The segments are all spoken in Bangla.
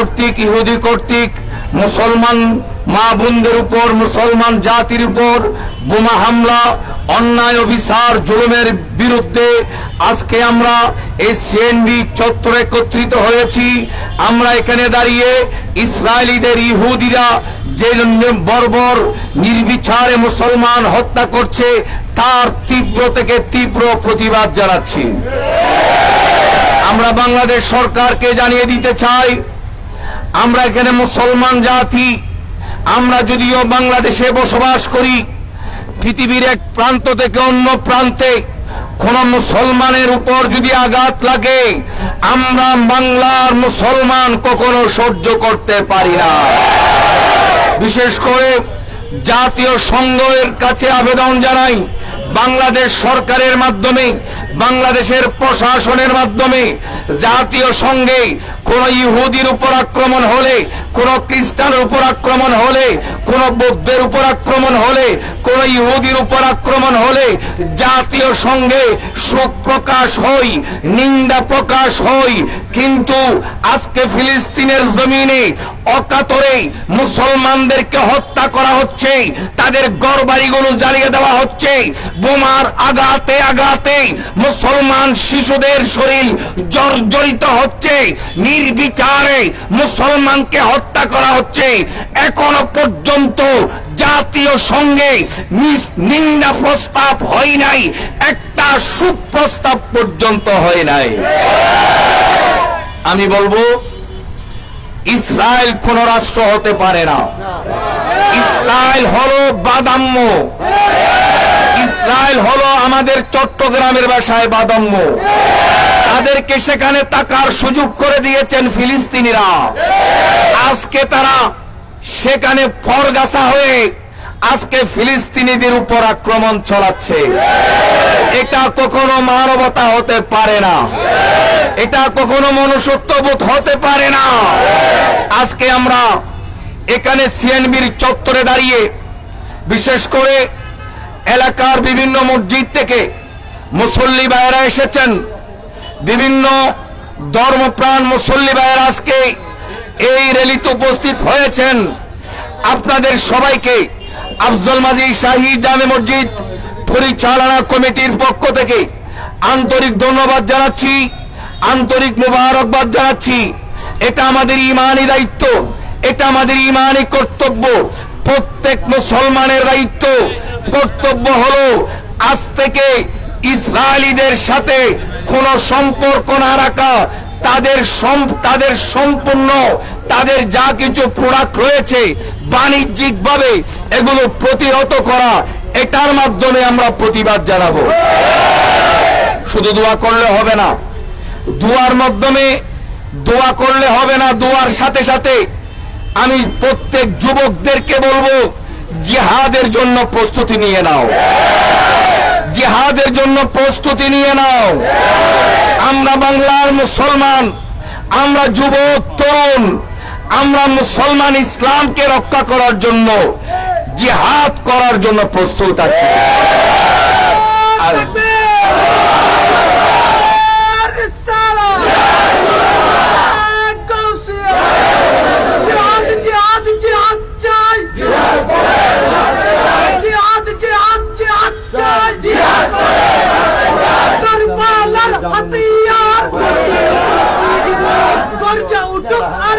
কর্তৃক, ইহুদি কর্তৃক, মুসলমান মা বোনদের উপর, মুসলমান জাতির উপর বোমা হামলা, অন্যায় অভিসার জুলুমের বিরুদ্ধে আজকে আমরা এই সিএনবি চত্বরে একত্রিত হয়েছি। আমরা এখানে দাঁড়িয়ে ইসরায়েলিদের ইহুদিরা যে বর্বর নির্বিচারে মুসলমান হত্যা করছে, তার তীব্র থেকে তীব্র প্রতিবাদ জানাচ্ছি। আমরা বাংলাদেশ সরকারকে জানিয়ে দিতে চাই আমরা এখানে মুসলমান জাতি, আমরা যদিও বাংলাদেশে বসবাস করি, পৃথিবীর এক প্রান্ত থেকে অন্য প্রান্তে কোন মুসলমানের উপর যদি আঘাত লাগে, আমরা বাংলার মুসলমান কখনো সহ্য করতে পারি না। বিশেষ করে জাতীয় সংঘের কাছে আবেদন জানাই বাংলাদেশ সরকারের মাধ্যমে, বাংলাদেশের প্রশাসনের মাধ্যমে, জাতীয় সংঘে কোন ইহুদির উপর আক্রমণ হলে, কোন খ্রিস্টানের উপর আক্রমণ হলে, কোন বৌদ্ধের উপর আক্রমণ হলে, কোন ইহুদির উপর আক্রমণ হলে, জাতীয় সংঘে শোক প্রকাশ হই, নিন্দা প্রকাশ হই, কিন্তু আজকে ফিলিস্তিনের জমিনে অকাতরে মুসলমানদেরকে হত্যা করা হচ্ছে, তাদের গড় বাড়িগুলো জ্বালিয়ে দেওয়া হচ্ছে, বোমার আঘাতে আঘাতে মুসলমান শিশুদের শরীর জর্জরিত হচ্ছে, নির্বিচারে মুসলমানকে হত্যা করা হচ্ছে। এখনও পর্যন্ত জাতীয় সঙ্গে নিন্দা প্রস্তাব হয় নাই, একটা সুপ্রস্তাব পর্যন্ত হয় নাই। আমি বলব ইসরায়েল কোন রাষ্ট্র হতে পারে না। ইসরায়েল হলো বাদাম্য। ইসরায়েল হলো আমাদের চট্টগ্রামের বাসায় বাদাম্য। তাদেরকে সেখানে তাকার সুযোগ করে দিয়েছেন ফিলিস্তিনিরা। আজকে তারা সেখানে ফরগাছা হয়ে আজকে ফিলিস্তিনিদের উপর আক্রমণ চালাচ্ছে এটা কখনো মানবতা হতে পারে না। এটা কখনো মনুষ্যত্ববোধ হতে পারে না। আজকে আমরা এখানে সিএনবির চত্বরে দাঁড়িয়ে, বিশেষ করে এলাকার বিভিন্ন মসজিদ থেকে মুসল্লি ভাইয়েরা এসেছেন। বিভিন্ন ধর্মপ্রাণ মুসল্লি ভাইয়েরা আজকে এই র্যালিতে উপস্থিত হয়েছেন। আপনাদের সবাইকে আফজল মাজি শাহী জামে মসজিদ পরিচালনা কমিটির পক্ষ থেকে আন্তরিক ধন্যবাদ জানাচ্ছি, আন্তরিক মুবারকবাদ জানাচ্ছি। এটা আমাদের ইমানি দায়িত্ব, এটা আমাদের ইমানি কর্তব্য। প্রত্যেক মুসলমানের দায়িত্ব, কর্তব্য হলো আজ থেকে ইসরায়েলিদের সাথে কোন সম্পর্ক না রাখা, তাদের তাদের সম্পূর্ণ, তাদের যা কিছু প্রোডাক্ট রয়েছে বাণিজ্যিক ভাবে এগুলো প্রতিহত করা, এটার মাধ্যমে আমরা প্রতিবাদ জানাব। শুধু দোয়া করলে হবে না, দোয়ার মাধ্যমে দোয়া করলে হবে না দোয়ার সাথে সাথে আমি প্রত্যেক যুবকদেরকে বলব জিহাদের জন্য প্রস্তুতি নিয়ে নাও। জিহাদের জন্য প্রস্তুতি নিয়ে নাও। আমরা বাংলার মুসলমান আমরা যুবক তরুণ আমরা মুসলমান ইসলামকে রক্ষা করার জন্য জিহাদ করার জন্য প্রস্তুত আছি। আর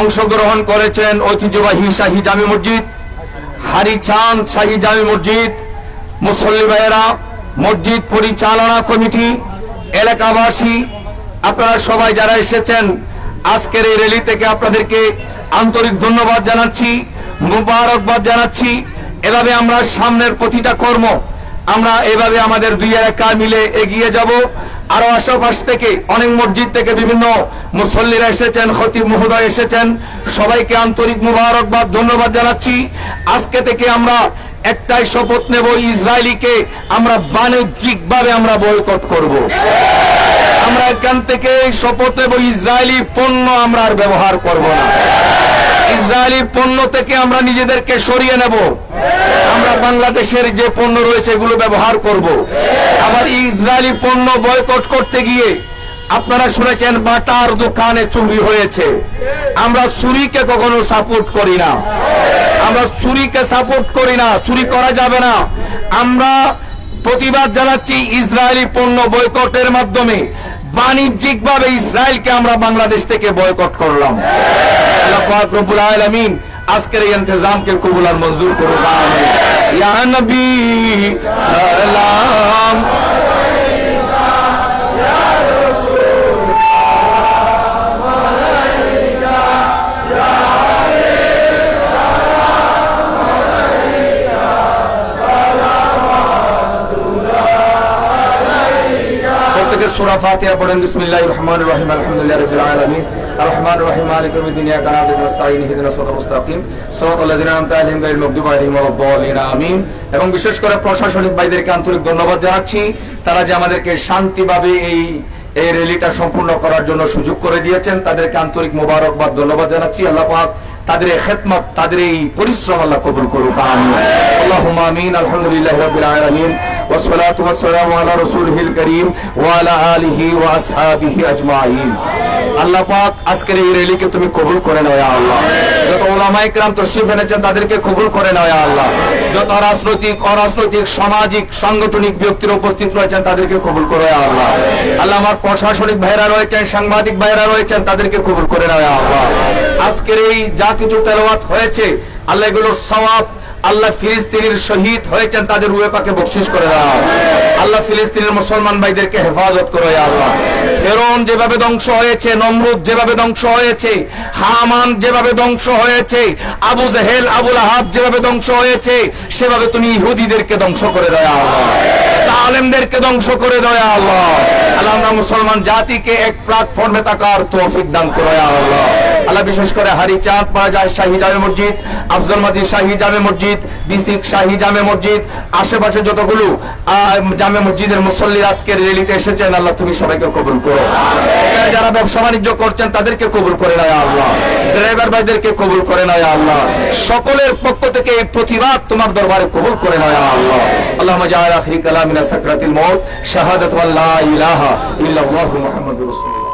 অংশগ্রহণ করেছেন ঐতিহ্যবাহী শাহী জামি মসজিদ, হারি চাঁদ শাহী জামি মসজিদ, মুসল্লি ভাইয়েরা, মসজিদ পরিচালনা কমিটি, এলাকাবাসী, আপনারা সবাই যারা এসেছেন, আজকের এই র্যালি থেকে আপনাদেরকে আন্তরিক ধন্যবাদ জানাচ্ছি, মুবারকবাদ জানাচ্ছি। এভাবে আমরা সামনের প্রতিটা কর্ম, আমরা এভাবে আমাদের দুই এলাকা মিলে এগিয়ে যাব। আরও আশেপাশ থেকে, অনেক মসজিদ থেকে বিভিন্ন মুসল্লিরা এসেছেন, খতিব মহোদয় এসেছেন। সবাইকে আন্তরিক মুবারকবাদ, ধন্যবাদ জানাচ্ছি। আজকে থেকে আমরা একটাই শপথ নেব, ইসরায়েলিকে আমরা বাণিজ্যিক ভাবে আমরা বয়কট করব। আমরা এখান থেকে শপথ নেব, ইসরায়েলি পণ্য আমরা আর ব্যবহার করব না। ইসরায়েলি পণ্য থেকে আমরা নিজেদেরকে সরিয়ে নেব। আমরা বাংলাদেশের যে পণ্য রয়েছে এগুলো ব্যবহার করব। আবার ইসরায়েলি পণ্য বয়কট করতে গিয়ে আপনারা শুনেছেন বাটার দোকানে চুরি হয়েছে। আমরা চুরিকে কখনো সাপোর্ট করি না। আমরা চুরিকে সাপোর্ট করি না, চুরি করা যাবে না। আমরা প্রতিবাদ জানাচ্ছি ইসরায়েলি পণ্য বয়কটের মাধ্যমে। বাণিজ্যিক ভাবে ইসরায়েলকে আমরা বাংলাদেশ থেকে বয়কট করলাম। আল্লাহ পাক রব্বুল আলামিন আজকের এই ইন্তজামকে কবুল আর মঞ্জুর করুন আমিন ইয়া নবী সালাম প্রত্যেকে সূরা ফাতিহা পড়েন বিসমিল্লাহির রহমানির রহিম আলহামদুলিল্লাহি রাব্বিল আলামিন الرحمن الرحيم مالك يوم الدين اياك نعبد ونستعين اهدنا الصراط المستقيم صراط الذين انعمت عليهم غير المغضوب عليهم ولا الضالين আমিন এবং বিশেষ করে প্রশাসনিক ভাইদেরকে আন্তরিক ধন্যবাদ জানাচ্ছি তারা যে আমাদেরকে শান্তিভাবে এই এই র্যালিটা সম্পূর্ণ করার জন্য সুযোগ করে দিয়েছেন তাদেরকে আন্তরিক মোবারকবাদ ধন্যবাদ জানাচ্ছি আল্লাহ পাক তাদের এই খেদমত তাদের এই পরিশ্রম আল্লাহ কবুল করুক আমিন আল্লাহুম্মা আমিন আলহামদুলিল্লাহি রাব্বিল আলামিন والصلاة والسلام على رسوله الكريم وعلى آله وأصحابه أجمعين আল্লাহ পাক আজকের এই র্যালিকে তুমি কবুল করে নাও ইয়া আল্লাহ যত ওলামা ইকরাম তশরিফ এনেছেন তাদেরকে কবুল করে নাও ইয়া আল্লাহ যত রাজনৈতিক অরাজনৈতিক সামাজিক সাংগঠনিক ব্যক্তিরা উপস্থিত রয়েছেন তাদেরকে কবুল করে ইয়া আল্লাহ আল্লাহ আমার প্রশাসনিক ভাইরা রয়েছেন সাংবাদিক ভাইরা রয়েছেন তাদেরকে কবুল করে নাও ইয়া আল্লাহ আজকের এই যা কিছু তেলাওয়াত হয়েছে আল্লাহ এগুলোর সওয়াব আল্লাহ ফিলিস্তিনের শহীদ হয়েছেন, তাদের রুয়ে পাকে বকশিস করে দাও। আল্লাহ ফিলিস্তিনের মুসলমান ভাইদেরকে হেফাজত করো আল্লাহ। ফেরন যেভাবে ধ্বংস হয়েছে, নমরুদ যেভাবে ধ্বংস হয়েছে, হামান যেভাবে ধ্বংস হয়েছে, আবু জাহেল, আবুল আহাব যেভাবে ধ্বংস হয়েছে, সেভাবে তুমি ইহুদিদেরকে ধ্বংস করে দেয় আল্লাহ। আলেমদেরকে ধ্বংস করে দেয় আল্লাহ। আল্লাহ মুসলমান জাতিকে এক প্ল্যাটফর্মে থাকার তৌফিক দান করো আল্লাহ। আল্লাহ বিশেষ করে হারি চাঁদ পাওয়া যায় শাহী জামে মসজিদ, আফজল মাজিদ শাহী জামে মসজিদ, বিসিক শাহী জামে মসজিদ, আশেপাশে যতগুলো জামে মসজিদের মুসল্লি আজকের রেলিতে এসেছেন, আল্লাহ তুমি সবাইকে কবুল করো। যারা ব্যবসা বাণিজ্য করছেন, তাদেরকে কবুল করে নেয় আল্লাহ। ড্রাইভার ভাইদেরকে কবুল করে নেয় আল্লাহ। সকলের পক্ষ থেকে এই প্রতিবাদ তোমার দরবারে কবুল করে নেয় আল্লাহ। আল্লাহ জাআল আখিরি কালামিনা সাকরাতিল মউত, শাহাদাতু ইলাহা ইল্লাল্লাহু মুহাম্মাদুর রাসূলুল্লাহ।